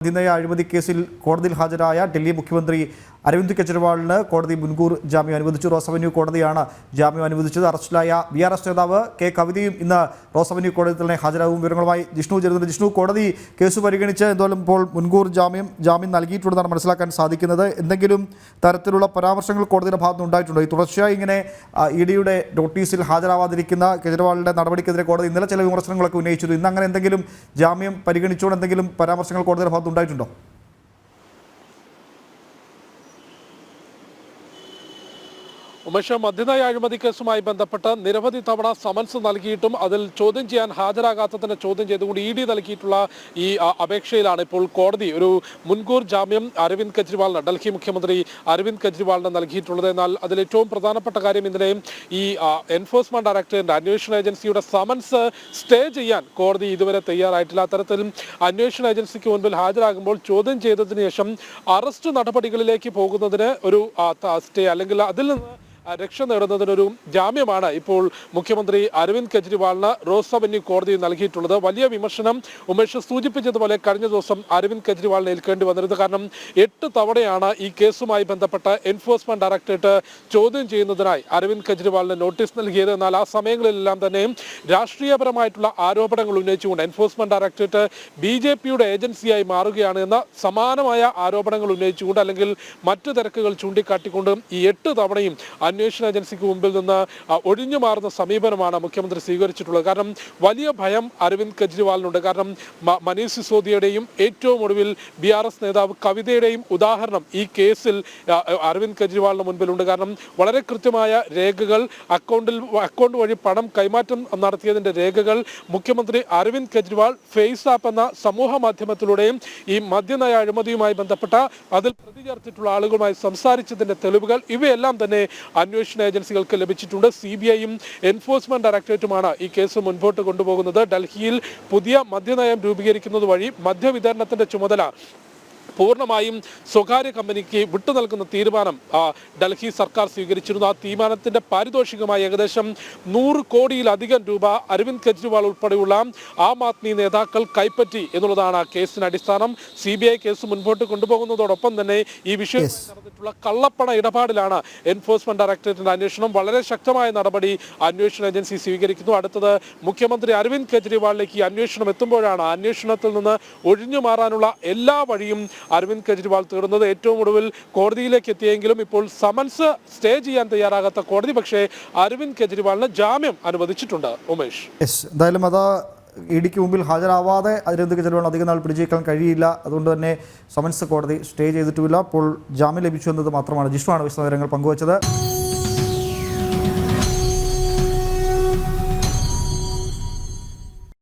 മദ്യനയ അഴിമതി കേസിൽ കോടതിയിൽ ഹാജരായ ഡൽഹി മുഖ്യമന്ത്രി അരവിന്ദ് കെജ്രിവാളിന് കോടതി മുൻകൂർ ജാമ്യം അനുവദിച്ചു. റോസ് അവന്യൂ കോടതിയാണ് ജാമ്യം അനുവദിച്ചത്. അറസ്റ്റിലായ ബി ആർ എസ് നേതാവ് കെ കവിതയും ഇന്ന് റോസ് അവന്യൂ കോടതിയിൽ തന്നെ ഹാജരാകും വിവരങ്ങളുമായി ജിഷ്ണു ചേരുന്നുണ്ട്. ജിഷ്ണു കോടതി കേസ് പരിഗണിച്ച് എന്തായാലും ഇപ്പോൾ മുൻകൂർ ജാമ്യം ജാമ്യം നൽകിയിട്ടുണ്ടെന്നാണ് മനസ്സിലാക്കാൻ സാധിക്കുന്നത്. എന്തെങ്കിലും തരത്തിലുള്ള പരാമർശങ്ങൾ കോടതിയുടെ ഭാഗത്ത് ഉണ്ടായിട്ടുണ്ടോ? ഈ തുടർച്ചയായി ഇങ്ങനെ ഇ ഡിയുടെ നോട്ടീസിൽ ഹാജരാവാതിരിക്കുന്ന കെജ്രിവാളിന്റെ നടപടിക്കെതിരെ കോടതി ഇന്നലെ ചില വിമർശനങ്ങളൊക്കെ ഉന്നയിച്ചിരുന്നു. ഇന്ന് അങ്ങനെ എന്തെങ്കിലും ജാമ്യം പരിഗണിച്ചുകൊണ്ട് എന്തെങ്കിലും പരാമർശങ്ങൾ കോടതിയുടെ ഭാഗത്ത് ഉണ്ടായിട്ടുണ്ടോ? ഉമേഷ് മദ്യനയ അഴിമതി കേസുമായി ബന്ധപ്പെട്ട് നിരവധി തവണ സമൻസ് നൽകിയിട്ടും അതിൽ ചോദ്യം ചെയ്യാൻ ഹാജരാകാത്തതിനെ ചോദ്യം ചെയ്തുകൊണ്ട് ഇ ഡി നൽകിയിട്ടുള്ള ഈ അപേക്ഷയിലാണ് ഇപ്പോൾ കോടതി ഒരു മുൻകൂർ ജാമ്യം അരവിന്ദ് കെജ്രിവാളിന് ഡൽഹി മുഖ്യമന്ത്രി അരവിന്ദ് കെജ്രിവാളിന് നൽകിയിട്ടുള്ളത്. എന്നാൽ അതിൽ ഏറ്റവും പ്രധാനപ്പെട്ട കാര്യം ഇന്നലെ ഈ എൻഫോഴ്സ്മെന്റ് ഡയറക്ടറേറ്റ് അന്വേഷണ ഏജൻസിയുടെ സമൻസ് സ്റ്റേ ചെയ്യാൻ കോടതി ഇതുവരെ തയ്യാറായിട്ടില്ല. അത്തരത്തിൽ അന്വേഷണ ഏജൻസിക്ക് മുൻപിൽ ഹാജരാകുമ്പോൾ ചോദ്യം ചെയ്തതിനു ശേഷം അറസ്റ്റ് നടപടികളിലേക്ക് പോകുന്നതിന് ഒരു സ്റ്റേ അല്ലെങ്കിൽ അതിൽ നിന്ന് രക്ഷ നേടുന്നതിനൊരു ജാമ്യമാണ് ഇപ്പോൾ മുഖ്യമന്ത്രി അരവിന്ദ് കെജ്രിവാളിന് റോസ് അവന്യൂ കോടതി നൽകിയിട്ടുള്ളത്. വലിയ വിമർശനം ഉമേഷ് സൂചിപ്പിച്ചതുപോലെ കഴിഞ്ഞ ദിവസം അരവിന്ദ് കെജ്രിവാളിനെ ഏൽക്കേണ്ടി വന്നിരുന്നത് കാരണം എട്ട് തവണയാണ് ഈ കേസുമായി ബന്ധപ്പെട്ട് എൻഫോഴ്സ്മെന്റ് ഡയറക്ടറേറ്റ് ചോദ്യം ചെയ്യുന്നതിനായി അരവിന്ദ് കെജ്രിവാളിന് നോട്ടീസ് നൽകിയത്. എന്നാൽ ആ സമയങ്ങളിലെല്ലാം തന്നെ രാഷ്ട്രീയപരമായിട്ടുള്ള ആരോപണങ്ങൾ ഉന്നയിച്ചുകൊണ്ട് എൻഫോഴ്സ്മെന്റ് ഡയറക്ടറേറ്റ് ബി ജെ പിയുടെ ഏജൻസിയായി മാറുകയാണ് എന്ന സമാനമായ ആരോപണങ്ങൾ ഉന്നയിച്ചുകൊണ്ട് അല്ലെങ്കിൽ മറ്റു തിരക്കുകൾ ചൂണ്ടിക്കാട്ടിക്കൊണ്ട് ഈ എട്ട് തവണയും ഏജൻസിക്ക് മുമ്പിൽ നിന്ന് ഒഴിഞ്ഞു മാറുന്ന സമീപനമാണ് മുഖ്യമന്ത്രി സ്വീകരിച്ചിട്ടുള്ളത്. കാരണം വലിയ ഭയം അരവിന്ദ് കെജ്രിവാളിനുണ്ട്. കാരണം മനീഷ് സിസോദിയുടെയും ഏറ്റവും ഒടുവിൽ ബി ആർ എസ് നേതാവ് കവിതയുടെയും ഉദാഹരണം ഈ കേസിൽ അരവിന്ദ് കെജ്രിവാളിന് മുൻപിലുണ്ട്. കാരണം വളരെ കൃത്യമായ രേഖകൾ അക്കൗണ്ടിൽ അക്കൗണ്ട് വഴി പണം കൈമാറ്റം നടത്തിയതിന്റെ രേഖകൾ മുഖ്യമന്ത്രി അരവിന്ദ് കെജ്രിവാൾ ഫേസ് ആപ്പ് എന്ന സമൂഹ മാധ്യമത്തിലൂടെയും ഈ മദ്യനയ അഴിമതിയുമായി ബന്ധപ്പെട്ട അതിൽ പ്രതി ചേർത്തിട്ടുള്ള ആളുകളുമായി സംസാരിച്ചതിന്റെ തെളിവുകൾ ഇവയെല്ലാം തന്നെ അന്വേഷണ ഏജൻസികൾക്ക് ലഭിച്ചിട്ടുണ്ട്. സി ബി ഐയും എൻഫോഴ്സ്മെന്റ് ഡയറക്ടറേറ്റുമാണ് ഈ കേസ് മുൻപോട്ട് കൊണ്ടുപോകുന്നത്. ഡൽഹിയിൽ പുതിയ മദ്യനയം രൂപീകരിക്കുന്നത് വഴി മദ്യവിതരണത്തിന്റെ ചുമതല പൂർണമായും സ്വകാര്യ കമ്പനിക്ക് വിട്ടു നൽകുന്ന തീരുമാനം ഡൽഹി സർക്കാർ സ്വീകരിച്ചിരുന്നു. ആ തീരുമാനത്തിന്റെ പാരിതോഷികമായി ഏകദേശം നൂറ് കോടിയിലധികം രൂപ അരവിന്ദ് കെജ്രിവാൾ ഉൾപ്പെടെയുള്ള ആം ആദ്മി നേതാക്കൾ കൈപ്പറ്റി എന്നുള്ളതാണ് ആ കേസിന് അടിസ്ഥാനം. സി ബി ഐ കേസ് മുൻപോട്ട് കൊണ്ടുപോകുന്നതോടൊപ്പം തന്നെ ഈ വിഷയത്തിൽ നടന്നിട്ടുള്ള കള്ളപ്പണ ഇടപാടിലാണ് എൻഫോഴ്സ്മെന്റ് ഡയറക്ടറേറ്റിന്റെ അന്വേഷണം. വളരെ ശക്തമായ നടപടി അന്വേഷണ ഏജൻസി സ്വീകരിക്കുന്നു. അടുത്തത് മുഖ്യമന്ത്രി അരവിന്ദ് കെജ്രിവാളിലേക്ക് ഈ അന്വേഷണം എത്തുമ്പോഴാണ് അന്വേഷണത്തിൽ നിന്ന് ഒഴിഞ്ഞു മാറാനുള്ള എല്ലാ വഴിയും അരവിന്ദ് കെജ്രിവാൾ തീർന്നത്. ഏറ്റവും ഒടുവിൽ കോടതിയിലേക്ക് എത്തിയെങ്കിലും ഇപ്പോൾ സമൻസ് സ്റ്റേ ചെയ്യാൻ തയ്യാറാകാത്ത കോടതി പക്ഷേ അരവിന്ദ് കെജ്രിവാളിന് ജാമ്യം അനുവദിച്ചിട്ടുണ്ട്. ഉമേഷ്. എന്തായാലും അത് ഇ ഡിക്ക് മുമ്പിൽ ഹാജരാവാതെ അരവിന്ദ് കെജ്രിവാൾ അധികം നാൾ പിടിച്ചേക്കാൻ കഴിയില്ല. അതുകൊണ്ട് തന്നെ സമൻസ് കോടതി സ്റ്റേ ചെയ്തിട്ടുമില്ല. അപ്പോൾ ജാമ്യം ലഭിച്ചു എന്നത് മാത്രമാണ് ജിഷ്ണുവാണ് വിശദവിവരങ്ങൾ പങ്കുവച്ചത്.